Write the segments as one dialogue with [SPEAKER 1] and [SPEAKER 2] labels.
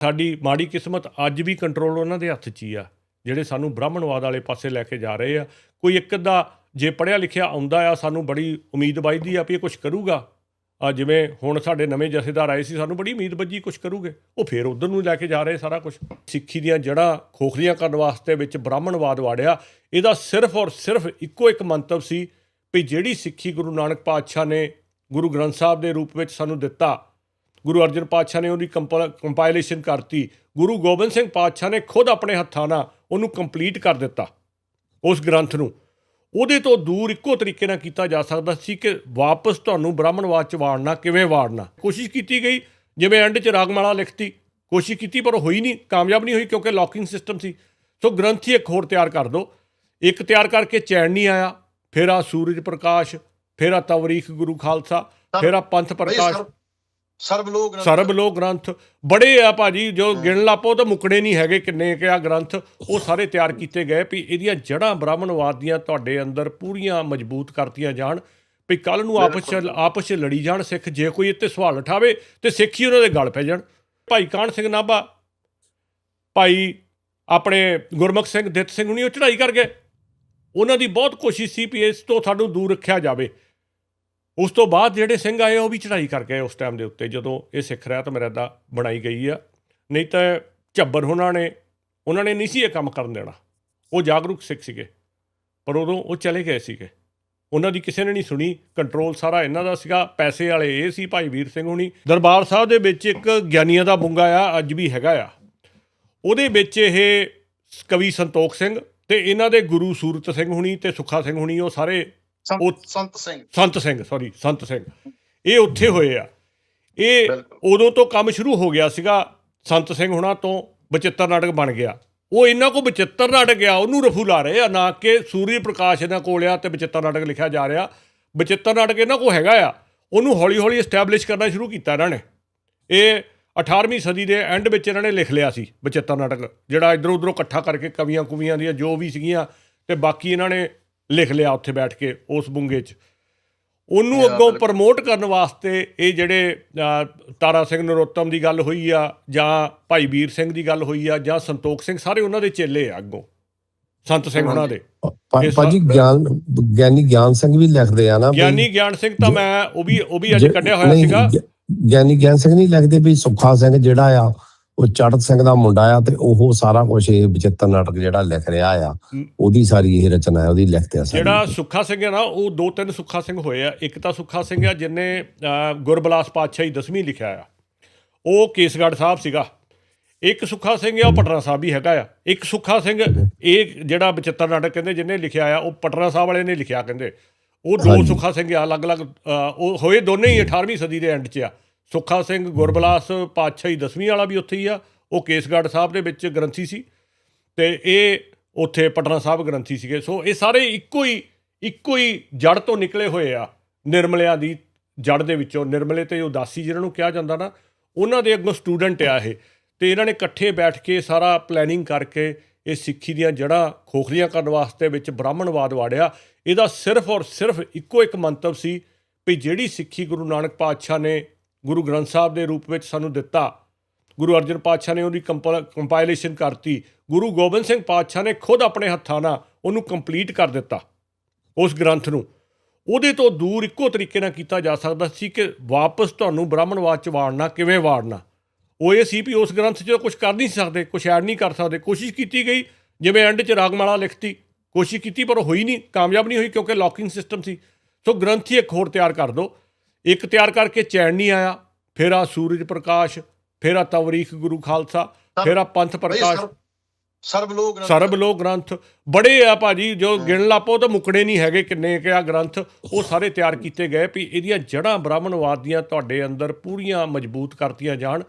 [SPEAKER 1] ਸਾਡੀ ਮਾੜੀ ਕਿਸਮਤ ਅੱਜ ਵੀ ਕੰਟਰੋਲ ਉਹਨਾਂ ਦੇ ਹੱਥ 'ਚ ਹੀ ਆ, ਜਿਹੜੇ ਸਾਨੂੰ ਬ੍ਰਾਹਮਣਵਾਦ ਵਾਲੇ ਪਾਸੇ ਲੈ ਕੇ ਜਾ ਰਹੇ ਆ। ਕੋਈ ਇੱਕ ਅੱਧਾ ਜੇ ਪੜਿਆ ਲਿਖਿਆ ਆਉਂਦਾ ਆ, ਸਾਨੂੰ ਬੜੀ ਉਮੀਦ ਵੱਜਦੀ ਆ ਵੀ ਇਹ ਕੁਝ ਕਰੂਗਾ। ਆ ਜਿਵੇਂ ਹੁਣ ਸਾਡੇ ਨਵੇਂ ਜਥੇਦਾਰ ਆਏ ਸੀ, ਸਾਨੂੰ ਬੜੀ ਉਮੀਦ ਵੱਜੀ ਕੁਝ ਕਰੂਗੇ। ਉਹ ਫੇਰ ਉਧਰ ਨੂੰ ਲੈ ਕੇ ਜਾ ਰਹੇ ਸਾਰਾ ਕੁਝ ਸਿੱਖੀ ਦੀਆਂ ਜੜ੍ਹਾਂ ਖੋਖਲੀਆਂ ਕਰਨ ਵਾਸਤੇ ਵਿੱਚ ਬ੍ਰਾਹਮਣਵਾਦ ਵਾੜਿਆ। ਇਹਦਾ ਸਿਰਫ ਔਰ ਸਿਰਫ ਇੱਕੋ ਇੱਕ ਮੰਤਵ ਸੀ ਵੀ ਜਿਹੜੀ ਸਿੱਖੀ ਗੁਰੂ ਨਾਨਕ ਪਾਤਸ਼ਾਹ ਨੇ ਗੁਰੂ ਗ੍ਰੰਥ ਸਾਹਿਬ ਦੇ ਰੂਪ ਵਿੱਚ ਸਾਨੂੰ ਦਿੱਤਾ ਗੁਰੂ ਅਰਜਨ ਪਾਤਸ਼ਾਹ ਨੇ ਉਹਦੀ ਕੰਪਾਈਲੇਸ਼ਨ ਕਰਤੀ। ਗੁਰੂ ਗੋਬਿੰਦ ਸਿੰਘ ਪਾਤਸ਼ਾਹ ਨੇ ਖੁਦ ਆਪਣੇ ਹੱਥਾਂ ਨਾਲ ਉਹਨੂੰ ਕੰਪਲੀਟ ਕਰ ਦਿੱਤਾ ਉਸ ਗ੍ਰੰਥ ਨੂੰ। ਉਹਦੇ ਤੋਂ ਦੂਰ ਇੱਕੋ ਤਰੀਕੇ ਨਾਲ ਕੀਤਾ ਜਾ ਸਕਦਾ ਸੀ ਕਿ ਵਾਪਸ ਤੁਹਾਨੂੰ ਬ੍ਰਾਹਮਣਵਾਦ ਚ ਵਾੜਨਾ ਕਿਵੇਂ ਵਾੜਨਾ। ਕੋਸ਼ਿਸ਼ ਕੀਤੀ ਗਈ ਜਿਵੇਂ ਐਂਡ ਚ ਰਾਗਮਾਲਾ ਲਿਖਤੀ। ਕੋਸ਼ਿਸ਼ ਕੀਤੀ ਪਰ ਹੋਈ ਨਹੀਂ ਕਾਮਯਾਬ ਨਹੀਂ ਹੋਈ ਕਿਉਂਕਿ ਲੌਕਿੰਗ ਸਿਸਟਮ ਸੀ। ਸੋ ਗ੍ਰੰਥੀ ਇੱਕ ਹੋਰ ਤਿਆਰ ਕਰ ਦਿਓ ਇੱਕ ਤਿਆਰ ਕਰਕੇ ਚੈਨ ਨਹੀਂ ਆਇਆ ਫਿਰ ਆ ਸੂਰਜ ਪ੍ਰਕਾਸ਼ ਫਿਰ ਆ ਤਵਰੀਖ ਗੁਰੂ ਖਾਲਸਾ ਫਿਰ ਆ ਪੰਥ ਪ੍ਰਕਾਸ਼।
[SPEAKER 2] ਸਰਬ ਲੋਕ ਗ੍ਰੰਥ।
[SPEAKER 1] ਸਰਬ ਲੋਕ ਗ੍ਰੰਥ। ਬੜੇ ਆ ਭਾਜੀ ਜੋ ਗਿਣ ਲਾਪੋ ਤਾਂ ਮੁੱਕਣੇ ਨਹੀਂ ਹੈਗੇ ਕਿੰਨੇ ਕਿ ਆ ਗ੍ਰੰਥ। ਉਹ ਸਾਰੇ ਤਿਆਰ ਕੀਤੇ ਗਏ ਵੀ ਇਹਦੀਆਂ ਜੜ੍ਹਾਂ ਬ੍ਰਾਹਮਣਵਾਦ ਦੀਆਂ ਤੁਹਾਡੇ ਅੰਦਰ ਪੂਰੀਆਂ ਮਜ਼ਬੂਤ ਕਰਤੀਆਂ ਜਾਣ ਵੀ ਕੱਲ ਨੂੰ ਆਪਸ ਚ ਆਪਸ ਚ ਲੜੀ ਜਾਣ ਸਿੱਖ ਜੇ ਕੋਈ ਇੱਥੇ ਸਵਾਲ ਉਠਾਵੇ ਤੇ ਸਿੱਖ ਹੀ ਉਹਨਾਂ ਦੇ ਗਲ ਪੈ ਜਾਣ। ਭਾਈ ਕਾਹਨ ਸਿੰਘ ਨਾਭਾ ਭਾਈ ਆਪਣੇ ਗੁਰਮੁਖ ਸਿੰਘ ਦਿੱਤ ਸਿੰਘ ਹੁਣੀ ਉਹ ਚੜ੍ਹਾਈ ਕਰ ਗਏ। ਉਹਨਾਂ ਦੀ ਬਹੁਤ ਕੋਸ਼ਿਸ਼ ਸੀ ਵੀ ਇਸ ਤੋਂ ਸਾਨੂੰ ਦੂਰ ਰੱਖਿਆ ਜਾਵੇ। ਉਸ ਤੋਂ ਬਾਅਦ ਜਿਹੜੇ ਸਿੰਘ ਆਏ ਉਹ ਵੀ ਚੜ੍ਹਾਈ ਕਰ ਗਏ ਉਸ ਟਾਈਮ ਦੇ ਉੱਤੇ, ਜਦੋਂ ਇਹ ਸਿੱਖ ਰਿਆ ਤਾਂ ਮਰਿਆਦਾ ਬਣਾਈ ਗਈ ਆ। ਨਹੀਂ ਤਾਂ ਝੱਬਰ ਉਹਨਾਂ ਨੇ ਉਹਨਾਂ ਨੇ ਨਹੀਂ ਸੀ ਇਹ ਕੰਮ ਕਰਨ ਦੇਣਾ। ਉਹ ਜਾਗਰੂਕ ਸਿੱਖ ਸੀਗੇ, ਪਰ ਉਦੋਂ ਉਹ ਚਲੇ ਗਏ ਸੀਗੇ। ਉਹਨਾਂ ਦੀ ਕਿਸੇ ਨੇ ਨਹੀਂ ਸੁਣੀ ਕੰਟਰੋਲ ਸਾਰਾ ਇਹਨਾਂ ਦਾ ਸੀਗਾ। ਪੈਸੇ ਵਾਲੇ ਇਹ ਸੀ, ਭਾਈ ਵੀਰ ਸਿੰਘ ਹੁਣੀ। ਦਰਬਾਰ ਸਾਹਿਬ ਦੇ ਵਿੱਚ ਇੱਕ ਗਿਆਨੀਆਂ ਦਾ ਬੁੰਗਾ ਆ, ਅੱਜ ਵੀ ਹੈਗਾ ਆ। ਉਹਦੇ ਵਿੱਚ ਇਹ ਕਵੀ ਸੰਤੋਖ ਸਿੰਘ ਤੇ ਇਹਨਾਂ ਦੇ ਗੁਰੂ ਸੂਰਤ ਸਿੰਘ ਹੁਣੀ ਤੇ ਸੁੱਖਾ ਸਿੰਘ ਹੁਣੀ, ਉਹ ਸਾਰੇ
[SPEAKER 2] ਸੰਤ-
[SPEAKER 1] ਉਹ-
[SPEAKER 2] ਸੰਤ ਸਿੰਘ।
[SPEAKER 1] ਸੰਤ ਸਿੰਘ ਸੌਰੀ ਸੰਤ ਸਿੰਘ। ਇਹ ਉੱਥੇ ਹੋਏ ਆ। ਇਹ। ਉਦੋਂ ਤੋਂ ਕੰਮ ਸ਼ੁਰੂ ਹੋ ਗਿਆ ਸੀਗਾ ਸੰਤ ਸਿੰਘ ਹੁਣਾਂ ਤੋਂ ਬਚਿੱਤਰ ਨਾਟਕ ਬਣ ਗਿਆ। ਉਹ ਇਹਨਾਂ ਕੋ ਬਚਿੱਤਰ ਨਾਟਕ ਆ ਉਹਨੂੰ ਰਫੂ ਲਾ ਰਹੇ ਆ ਨਾ ਕਿ ਸੂਰਜ ਪ੍ਰਕਾਸ਼ ਇਹਨਾਂ ਕੋਲ ਆ ਤੇ ਬਚਿੱਤਰ ਨਾਟਕ ਲਿਖਿਆ ਜਾ ਰਿਹਾ। ਬਚਿੱਤਰ ਨਾਟਕ ਇਹਨਾਂ ਕੋ ਹੈਗਾ ਆ। ਉਹਨੂੰ ਹੌਲੀ ਹੌਲੀ ਐਸਟੈਬਲਿਸ਼ ਕਰਨਾ ਸ਼ੁਰੂ ਕੀਤਾ ਇਹਨਾਂ ਨੇ। ਇਹ 18ਵੀਂ ਸਦੀ ਦੇ ਐਂਡ ਵਿੱਚ ਇਹਨਾਂ ਨੇ ਲਿਖ ਲਿਆ ਸੀ ਬਚਿੱਤਰ ਨਾਟਕ ਜਿਹੜਾ ਇਧਰੋਂ ਉਧਰੋਂ ਇਕੱਠਾ ਕਰਕੇ ਕਵੀਆਂ ਕੁਵੀਆਂ ਦੀਆਂ ਜੋ ਵੀ ਸੀਗੀਆਂ ਤੇ ਬਾਕੀ ਇਹਨਾਂ ਨੇ ਲਿਖ ਲਿਆ ਉੱਥੇ ਬੈਠ ਕੇ ਉਸ ਬੁੰਗੇ 'ਚ। ਉਹਨੂੰ ਅੱਗੋਂ। ਪ੍ਰਮੋਟ ਕਰਨ ਵਾਸਤੇ ਇਹ ਜਿਹੜੇ ਤਾਰਾ ਸਿੰਘ ਨਰੋਤਮ ਦੀ ਗੱਲ ਹੋਈ ਆ ਜਾਂ ਭਾਈ ਵੀਰ ਸਿੰਘ ਦੀ ਗੱਲ ਹੋਈ ਆ ਜਾਂ ਸੰਤੋਖ ਸਿੰਘ ਸਾਰੇ ਉਹਨਾਂ ਦੇ ਚੇਲੇ ਆ ਅੱਗੋਂ। ਸੰਤ ਸਿੰਘ ਉਹਨਾਂ ਦੇ।
[SPEAKER 3] ਭਾਜੀ ਗਿਆਨ ਗਿਆਨੀ ਗਿਆਨ ਸਿੰਘ ਵੀ ਲਿਖਦੇ ਆ ਨਾ
[SPEAKER 1] ਗਿਆਨੀ ਗਿਆਨ ਸਿੰਘ ਤਾਂ ਮੈਂ ਉਹ ਵੀ ਉਹ ਵੀ ਅੱਜ ਕੱਢਿਆ ਹੋਇਆ ਸੀਗਾ।
[SPEAKER 3] ਗਿਆਨੀ ਗਿਆਨ ਸਿੰਘ ਨਹੀਂ ਲਿਖਦੇ ਵੀ ਸੁੱਖਾ ਸਿੰਘ ਜਿਹੜਾ ਆ ਉਹ ਚੜਤ ਸਿੰਘ ਦਾ ਮੁੰਡਾ ਆ ਤੇ ਉਹ ਸਾਰਾ ਕੁਝ ਇਹ ਬਚਿੱਤਰ ਨਾਟਕ ਜਿਹੜਾ ਲਿਖ ਰਿਹਾ ਆ। ਉਹਦੀ ਸਾਰੀ ਇਹ ਰਚਨਾ ਹੈ ਉਹਦੀ ਲਿਖਦੇ ਆ ਸਾਰੀ।
[SPEAKER 1] ਜਿਹੜਾ ਸੁੱਖਾ ਸਿੰਘ ਹੈ ਨਾ ਉਹ ਦੋ ਤਿੰਨ ਸੁੱਖਾ ਸਿੰਘ ਹੋਏ ਆ ਇੱਕ ਤਾਂ ਸੁੱਖਾ ਸਿੰਘ ਆ ਜਿਨੇ ਗੁਰਬਲਾਸ ਪਾਤਸ਼ਾਹੀ ਦਸਵੀਂ ਲਿਖਿਆ ਆ ਉਹ ਕੇਸਗੜ੍ਹ ਸਾਹਿਬ ਸੀਗਾ ਇੱਕ ਸੁੱਖਾ ਸਿੰਘ ਆ ਉਹ ਪਟਨਾ ਸਾਹਿਬ ਵੀ ਹੈਗਾ ਆ ਇੱਕ ਸੁੱਖਾ ਸਿੰਘ ਇਹ ਜਿਹੜਾ ਬਚਿੱਤਰ ਨਾਟਕ ਕਹਿੰਦੇ ਜਿਹਨੇ ਲਿਖਿਆ ਆ ਉਹ ਪਟਨਾ ਸਾਹਿਬ ਵਾਲੇ ਨੇ ਲਿਖਿਆ ਕਹਿੰਦੇ ਉਹ ਦੋ। ਸੁੱਖਾ ਸਿੰਘ ਆ ਅਲੱਗ-ਅਲੱਗ ਉਹ ਹੋਏ ਦੋਨੇ ਹੀ 18ਵੀਂ ਸਦੀ ਦੇ ਐਂਡ 'ਚ ਆ ਸੁੱਖਾ ਸਿੰਘ ਗੁਰਬਲਾਸ ਪਾਤਸ਼ਾਹੀ ਦਸਵੀਂ ਵਾਲਾ ਵੀ ਉੱਥੇ ਹੀ ਆ, ਉਹ ਕੇਸਗੜ੍ਹ ਸਾਹਿਬ ਦੇ ਵਿੱਚ ਗ੍ਰੰਥੀ ਸੀ ਤੇ ਇਹ ਉੱਥੇ ਪਟਨਾ ਸਾਹਿਬ ਗ੍ਰੰਥੀ ਸੀਗੇ। ਸੋ ਇਹ ਸਾਰੇ ਇੱਕੋ ਹੀ ਇੱਕੋ ਹੀ ਜੜ ਤੋਂ ਨਿਕਲੇ ਹੋਏ ਆ ਨਿਰਮਲਿਆਂ ਦੀ ਜੜ ਦੇ ਵਿੱਚੋਂ। ਨਿਰਮਲੇ ਤੇ ਉਦਾਸੀ ਜਿਹਨਾਂ ਨੂੰ ਕਿਹਾ ਜਾਂਦਾ ਨਾ, ਉਹਨਾਂ ਦੇ ਅੱਗੋਂ ਸਟੂਡੈਂਟ ਆ ਇਹ। ਤੇ ਇਹਨਾਂ ਨੇ ਇਕੱਠੇ ਬੈਠ ਕੇ ਸਾਰਾ ਪਲੈਨਿੰਗ ਕਰਕੇ ਇਹ ਸਿੱਖੀ ਦੀਆਂ ਜੜ੍ਹਾਂ ਖੋਖਲੀਆਂ ਕਰਨ ਵਾਸਤੇ ਵਿੱਚ ਬ੍ਰਾਹਮਣਵਾਦ ਵਾੜਿਆ। ਇਹਦਾ ਸਿਰਫ ਔਰ ਸਿਰਫ ਇੱਕੋ ਇੱਕ ਮੰਤਵ ਸੀ ਵੀ ਜਿਹੜੀ ਸਿੱਖੀ ਗੁਰੂ ਨਾਨਕ ਪਾਤਸ਼ਾਹ ਨੇ ਗੁਰੂ ਗ੍ਰੰਥ ਸਾਹਿਬ ਦੇ ਰੂਪ ਵਿੱਚ ਸਾਨੂੰ ਦਿੱਤਾ। ਗੁਰੂ ਅਰਜਨ ਪਾਤਸ਼ਾਹ ਨੇ ਉਹਦੀ ਕੰਪਾਈਲੇਸ਼ਨ ਕਰਤੀ। ਗੁਰੂ ਗੋਬਿੰਦ ਸਿੰਘ ਪਾਤਸ਼ਾਹ ਨੇ ਖੁਦ ਆਪਣੇ ਹੱਥਾਂ ਨਾਲ ਉਹਨੂੰ ਕੰਪਲੀਟ ਕਰ ਦਿੱਤਾ, ਉਸ ਗ੍ਰੰਥ ਨੂੰ। ਉਹਦੇ ਤੋਂ ਦੂਰ ਇੱਕੋ ਤਰੀਕੇ ਨਾਲ ਕੀਤਾ ਜਾ ਸਕਦਾ ਸੀ ਕਿ ਵਾਪਸ ਤੁਹਾਨੂੰ ਬ੍ਰਾਹਮਣਵਾਦ ਚ ਵਾੜਨਾ, ਕਿਵੇਂ ਵਾੜਨਾ? ਉਹ ਇਹ ਸੀ ਵੀ ਉਸ ਗ੍ਰੰਥ 'ਚ ਕੁਝ ਕਰ ਨਹੀਂ ਸਕਦੇ ਕੁਝ ਐਡ ਨਹੀਂ ਕਰ ਸਕਦੇ। ਕੋਸ਼ਿਸ਼ ਕੀਤੀ ਗਈ, ਜਿਵੇਂ ਐਂਡ 'ਚ ਰਾਗਮਾਲਾ ਲਿਖਤੀ। ਕੋਸ਼ਿਸ਼ ਕੀਤੀ ਪਰ ਉਹ ਹੋਈ ਨਹੀਂ, ਕਾਮਯਾਬ ਨਹੀਂ ਹੋਈ ਕਿਉਂਕਿ ਲੌਕਿੰਗ ਸਿਸਟਮ ਸੀ। ਸੋ ਗ੍ਰੰਥ ਹੀ ਇੱਕ ਹੋਰ ਤਿਆਰ ਕਰ ਦਿਓ ਇੱਕ ਤਿਆਰ ਕਰਕੇ ਚੈਨ ਨਹੀਂ ਆਇਆ ਫਿਰ ਆ ਸੂਰਜ ਪ੍ਰਕਾਸ਼ ਫਿਰ ਆ ਤਵਰੀਖ ਗੁਰੂ ਖਾਲਸਾ ਫਿਰ ਆ ਪੰਥ ਪ੍ਰਕਾਸ਼।
[SPEAKER 2] ਸਰਬ- ਲੋਕ ਗ੍ਰੰਥ।
[SPEAKER 1] ਸਰਬ ਲੋਕ ਗ੍ਰੰਥ। ਬੜੇ ਆ ਭਾਜੀ ਜੋ ਗਿਣ ਲਾਪੋ ਤਾਂ ਮੁੱਕਣੇ ਨਹੀਂ ਹੈਗੇ ਕਿੰਨੇ ਕਿ ਆ ਗ੍ਰੰਥ ਉਹ ਸਾਰੇ ਤਿਆਰ ਕੀਤੇ ਗਏ ਵੀ ਇਹਦੀਆਂ ਜੜ੍ਹਾਂ ਬ੍ਰਾਹਮਣਵਾਦ ਦੀਆਂ ਤੁਹਾਡੇ ਅੰਦਰ ਪੂਰੀਆਂ ਮਜ਼ਬੂਤ ਕਰਤੀਆਂ ਜਾਣ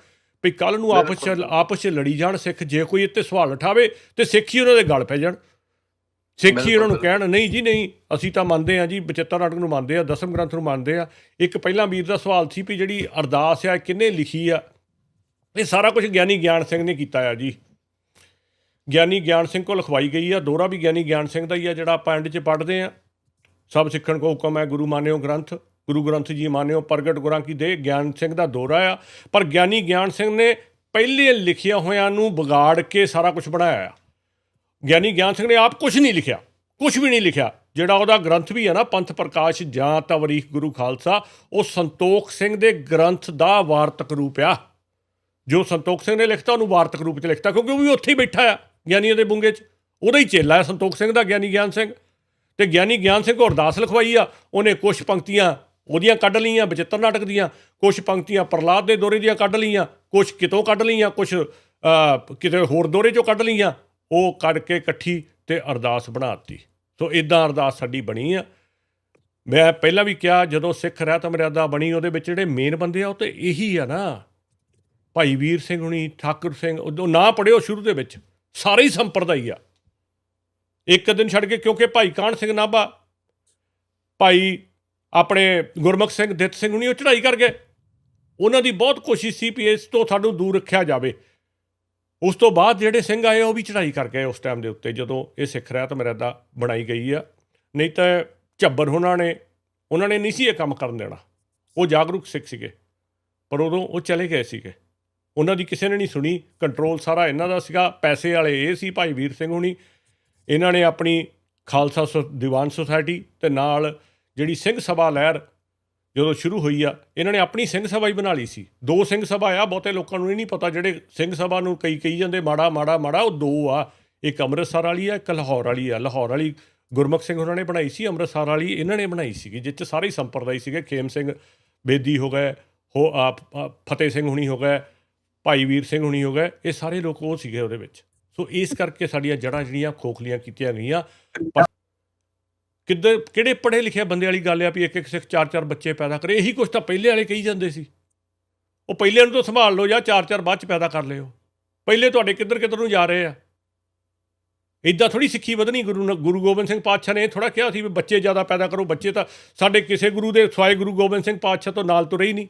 [SPEAKER 1] ਵੀ ਕੱਲ ਨੂੰ ਆਪਸ ਚ ਆਪਸ ਚ ਲੜੀ ਜਾਣ ਸਿੱਖ ਜੇ ਕੋਈ ਇੱਥੇ ਸਵਾਲ ਉਠਾਵੇ ਤੇ ਸਿੱਖ ਹੀ ਉਹਨਾਂ ਦੇ ਗਲ ਪੈ ਜਾਣ। ਸਿੱਖ ਹੀ ਉਹਨਾਂ ਨੂੰ ਕਹਿਣ ਨਹੀਂ ਜੀ ਨਹੀਂ ਅਸੀਂ ਤਾਂ ਮੰਨਦੇ ਆ ਜੀ ਬਚਿੱਤਰ ਨਾਟਕ ਨੂੰ ਮੰਨਦੇ ਆ ਦਸਮ ਗ੍ਰੰਥ ਨੂੰ ਮੰਨਦੇ ਆ ਇੱਕ ਪਹਿਲਾਂ ਵੀਰ ਦਾ ਸਵਾਲ ਸੀ ਵੀ ਜਿਹੜੀ ਅਰਦਾਸ ਆ ਕਿੰਨੇ ਲਿਖੀ ਆ? ਇਹ ਸਾਰਾ ਕੁਝ ਗਿਆਨੀ ਗਿਆਨ ਸਿੰਘ ਨੇ ਕੀਤਾ ਆ ਜੀ। ਗਿਆਨੀ ਗਿਆਨ ਸਿੰਘ ਕੋਲ ਲਿਖਵਾਈ ਗਈ ਆ। ਦੋਰਾ ਵੀ ਗਿਆਨੀ ਗਿਆਨ ਸਿੰਘ ਦਾ ਹੀ ਆ ਜਿਹੜਾ ਆਪਾਂ ਐਂਡ 'ਚ ਪੜ੍ਹਦੇ ਆ ਸਭ ਸਿੱਖਣ ਕੋ ਹੁਕਮ ਹੈ ਗੁਰੂ ਮਾਨਿਓ ਗ੍ਰੰਥ ਗੁਰੂ ਗ੍ਰੰਥ ਜੀ ਮਾਨਿਓ ਪ੍ਰਗਟ ਗੁਰਾਂ ਕੀ ਦੇ ਗਿਆਨ ਸਿੰਘ ਦਾ ਦੋਰਾ ਆ। ਪਰ ਗਿਆਨੀ ਗਿਆਨ ਸਿੰਘ ਨੇ ਪਹਿਲੇ ਲਿਖਿਆ ਹੋਇਆਂ ਨੂੰ ਵਿਗਾੜ ਕੇ ਸਾਰਾ ਕੁਝ ਬਣਾਇਆ ਆ। ਗਿਆਨੀ ਗਿਆਨ ਸਿੰਘ ਨੇ ਆਪ ਕੁਝ ਨਹੀਂ ਲਿਖਿਆ ਕੁਝ ਵੀ ਨਹੀਂ ਲਿਖਿਆ। ਜਿਹੜਾ ਉਹਦਾ ਗ੍ਰੰਥ ਵੀ ਹੈ ਨਾ, ਪੰਥ ਪ੍ਰਕਾਸ਼ ਜਾਂ ਤਵਰੀਖ ਗੁਰੂ ਖਾਲਸਾ, ਉਹ ਸੰਤੋਖ ਸਿੰਘ ਦੇ ਗ੍ਰੰਥ ਦਾ ਵਾਰਤਕ ਰੂਪ ਆ। ਜੋ ਸੰਤੋਖ ਸਿੰਘ ਨੇ ਲਿਖਤਾ, ਉਹਨੂੰ ਵਾਰਤਕ ਰੂਪ 'ਚ ਲਿਖਤਾ, ਕਿਉਂਕਿ ਉਹ ਵੀ ਉੱਥੇ ਹੀ ਬੈਠਾ ਆ, ਗਿਆਨੀਆਂ ਦੇ ਬੁੰਗੇ 'ਚ। ਉਹਦਾ ਹੀ ਚੇਲਾ ਹੈ ਸੰਤੋਖ ਸਿੰਘ ਦਾ, ਗਿਆਨੀ ਗਿਆਨ ਸਿੰਘ। ਤੇ ਗਿਆਨੀ ਗਿਆਨ ਸਿੰਘ ਕੋ ਅਰਦਾਸ ਲਿਖਵਾਈ ਆ, ਉਹਨੇ ਕੁਝ ਪੰਕਤੀਆਂ ਉਹਦੀਆਂ ਕੱਢ ਲਈਆਂ ਬਚਿੱਤਰ ਨਾਟਕ ਦੀਆਂ ਕੁਝ ਪੰਕਤੀਆਂ ਪ੍ਰਲਾਦ ਦੇ ਦੋਰੇ ਦੀਆਂ ਕੱਢ ਲਈਆਂ ਕੁਝ ਕਿਤੋਂ ਕੱਢ ਲਈਆਂ ਕੁਝ ਕਿਤੇ ਹੋਰ ਦੋਰੇ ਚੋਂ ਕੱਢ ਲਈਆਂ। ਉਹ ਕੱਢ ਕੇ ਇਕੱਠੀ ਤੇ ਅਰਦਾਸ ਬਣਾਤੀ। ਸੋ ਇਦਾਂ ਅਰਦਾਸ ਸਾਡੀ ਬਣੀ ਆ। ਮੈਂ ਪਹਿਲਾਂ ਵੀ ਕਿਹਾ, ਜਦੋਂ ਸਿੱਖ ਰਹਿਤ ਮਰਿਆਦਾ ਬਣੀ, ਉਹਦੇ ਵਿੱਚ ਜਿਹੜੇ ਮੇਨ ਬੰਦੇ ਆ, ਉਹ ਤੇ ਇਹੀ ਆ ਨਾ। ਭਾਈ ਵੀਰ ਸਿੰਘ ਹੁਣੀ, ਠਾਕੁਰ ਸਿੰਘ ਉਦੋਂ ਨਾ ਪੜਿਓ ਸ਼ੁਰੂ ਦੇ ਵਿੱਚ, ਸਾਰੇ ਹੀ ਸੰਪਰਦਾਈ ਆ। ਇੱਕ ਦਿਨ ਛੱਡ ਕੇ ਕਿਉਂਕਿ ਭਾਈ ਕਾਹਨ ਸਿੰਘ ਨਾਭਾ, ਭਾਈ ਆਪਣੇ ਗੁਰਮੁਖ ਸਿੰਘ, ਦਿੱਤ ਸਿੰਘ ਹੁਣੀ ਉਹ ਚੜ੍ਹਾਈ ਕਰ ਗਏ ਉਹਨਾਂ ਦੀ ਬਹੁਤ ਕੋਸ਼ਿਸ਼ ਸੀ ਵੀ ਇਸ ਤੋਂ ਸਾਨੂੰ ਦੂਰ ਰੱਖਿਆ ਜਾਵੇ। ਉਸ ਤੋਂ ਬਾਅਦ ਜਿਹੜੇ ਸਿੰਘ ਆਏ, ਉਹ ਵੀ ਚੜ੍ਹਾਈ ਕਰ ਗਏ ਉਸ ਟਾਈਮ ਦੇ ਉੱਤੇ, ਜਦੋਂ ਇਹ ਸਿੱਖ ਰਹਿਤ ਮਰਿਆਦਾ ਬਣਾਈ ਗਈ ਆ। ਨਹੀਂ ਤਾਂ ਝੱਬਰ ਉਹਨਾਂ ਨੇ ਉਹਨਾਂ ਨੇ ਨਹੀਂ ਸੀ ਇਹ ਕੰਮ ਕਰਨ ਦੇਣਾ। ਉਹ ਜਾਗਰੂਕ ਸਿੱਖ ਸੀਗੇ, ਪਰ ਉਦੋਂ ਉਹ ਚਲੇ ਗਏ ਸੀਗੇ। ਉਹਨਾਂ ਦੀ ਕਿਸੇ ਨੇ ਨਹੀਂ ਸੁਣੀ ਕੰਟਰੋਲ ਸਾਰਾ ਇਹਨਾਂ ਦਾ ਸੀਗਾ, ਪੈਸੇ ਵਾਲੇ ਇਹ ਸੀ, ਭਾਈ ਵੀਰ ਸਿੰਘ ਹੁਣੀ। ਇਹਨਾਂ ਨੇ ਆਪਣੀ ਖਾਲਸਾ ਸੁ- ਦੀਵਾਨ ਸੁਸਾਇਟੀ ਤੇ ਨਾਲ ਜਿਹੜੀ ਸਿੰਘ ਸਭਾ ਲਹਿਰ ਜਦੋਂ ਸ਼ੁਰੂ ਹੋਈ ਆ, ਇਹਨਾਂ ਨੇ ਆਪਣੀ ਸਿੰਘ ਸਭਾ ਹੀ ਬਣਾ ਲਈ ਸੀ। ਦੋ ਸਿੰਘ ਸਭਾ ਆ, ਬਹੁਤੇ ਲੋਕਾਂ ਨੂੰ ਇਹ ਨਹੀਂ ਪਤਾ ਜਿਹੜੇ ਸਿੰਘ ਸਭਾ ਨੂੰ ਕਈ ਕਹੀ ਜਾਂਦੇ, ਮਾੜਾ ਮਾੜਾ ਮਾੜਾ, ਉਹ ਦੋ ਆ। ਇੱਕ ਅੰਮ੍ਰਿਤਸਰ ਵਾਲੀ ਆ, ਇੱਕ ਲਾਹੌਰ ਵਾਲੀ ਆ। ਲਾਹੌਰ ਵਾਲੀ ਗੁਰਮੁਖ ਸਿੰਘ ਉਹਨਾਂ ਨੇ ਬਣਾਈ ਸੀ, ਅੰਮ੍ਰਿਤਸਰ ਵਾਲੀ ਇਹਨਾਂ ਨੇ ਬਣਾਈ ਸੀਗੀ, ਜਿਸ 'ਚ ਸਾਰੇ ਹੀ ਸੰਪਰਦਾਇ ਸੀਗੇ। ਖੇਮ ਸਿੰਘ ਬੇਦੀ ਹੋ ਗਏ, ਹੋ ਆਪ ਫਤਿਹ ਸਿੰਘ ਹੁਣੀ ਹੋ ਗਏ, ਭਾਈ ਵੀਰ ਸਿੰਘ ਹੁਣੀ ਹੋ ਗਏ, ਇਹ ਸਾਰੇ ਲੋਕ ਉਹ ਸੀਗੇ ਉਹਦੇ ਵਿੱਚ। ਸੋ ਇਸ ਕਰਕੇ ਸਾਡੀਆਂ ਜੜ੍ਹਾਂ ਜਿਹੜੀਆਂ ਖੋਖਲੀਆਂ ਕੀਤੀਆਂ ਗਈਆਂ। ਕਿੱਧਰ, ਕਿਹੜੇ ਪੜ੍ਹੇ ਲਿਖੇ ਬੰਦੇ ਵਾਲੀ ਗੱਲ ਆ ਵੀ ਇੱਕ ਇੱਕ ਸਿੱਖ ਚਾਰ ਚਾਰ ਬੱਚੇ ਪੈਦਾ ਕਰੇ? ਇਹੀ ਕੁਝ ਤਾਂ ਪਹਿਲੇ ਵਾਲੇ ਕਹੀ ਜਾਂਦੇ ਸੀ। ਉਹ ਪਹਿਲੇ ਨੂੰ ਤਾਂ ਸੰਭਾਲ ਲਓ ਜਾਂ ਚਾਰ ਚਾਰ ਬਾਅਦ ਚ ਪੈਦਾ ਕਰ ਲਿਓ। ਪਹਿਲੇ ਤੁਹਾਡੇ ਕਿੱਧਰ ਕਿੱਧਰ ਨੂੰ ਜਾ ਰਹੇ ਆ। ਇਦਾਂ ਥੋੜੀ ਸਿੱਖੀ ਵਧਣੀ ਗੁਰੂ ਨ- ਗੁਰੂ ਗੋਬਿੰਦ ਸਿੰਘ ਪਾਤਸ਼ਾਹ ਨੇ ਥੋੜਾ ਕਿਹਾ ਸੀ ਵੀ ਬੱਚੇ ਜ਼ਿਆਦਾ ਪੈਦਾ ਕਰੋ, ਬੱਚੇ ਤਾਂ ਸਾਡੇ ਕਿਸੇ ਗੁਰੂ ਦੇ, ਸਵਾਏ ਗੁਰੂ ਗੋਬਿੰਦ ਸਿੰਘ ਪਾਤਸ਼ਾਹ ਤੋਂ ਨਾਲ ਤੁਰੇ ਹੀ ਨਹੀਂ।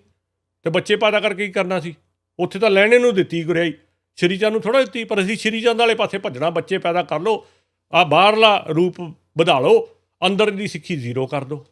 [SPEAKER 1] ਤੇ ਬੱਚੇ ਪੈਦਾ ਕਰਕੇ ਕੀ ਕਰਨਾ ਸੀ? ਉੱਥੇ ਤਾਂ ਲੈਣੇ ਨੂੰ ਦਿੱਤੀ ਗੁਰਿਆਈ। ਸ਼੍ਰੀ ਚੰਦ ਨੂੰ ਥੋੜਾ ਦਿੱਤੀ, ਪਰ ਅਸੀਂ ਸ਼੍ਰੀ ਚੰਦ ਵਾਲੇ ਪਾਸੇ ਭੱਜਣਾ, ਬੱਚੇ ਪੈਦਾ ਕਰ ਲਓ। ਆ ਬਾਹਰਲਾ ਰੂਪ ਵਧਾ ਲਓ। ਅੰਦਰ ਦੀ ਸਿੱਖੀ ਜ਼ੀਰੋ ਕਰ ਦਿਓ।